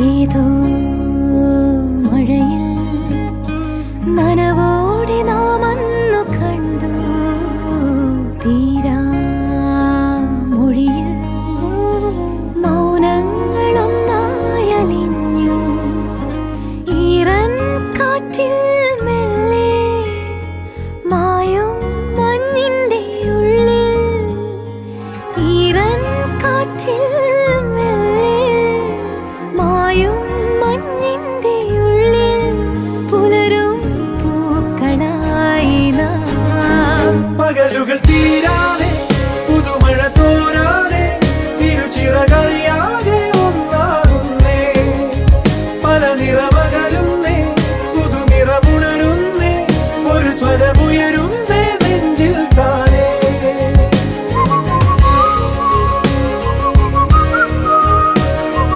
ഏതോ മഴയിൽ നനവോടെ നാമന്നു കണ്ടു. തീരാ മൊഴിയിൽ മൗനങ്ങളൊന്നായലിഞ്ഞു. ഈറൻ കാറ്റിൽ മെല്ലെ മായും മഞ്ഞിന്റെ ഉള്ളിൽ. ഈറൻ കാറ്റിൽ കുളിരാതെ പുതുമഴ തോരാതെ തിരുചിറകറിയാതെ ഒന്നാകുന്നേ. പല നിറം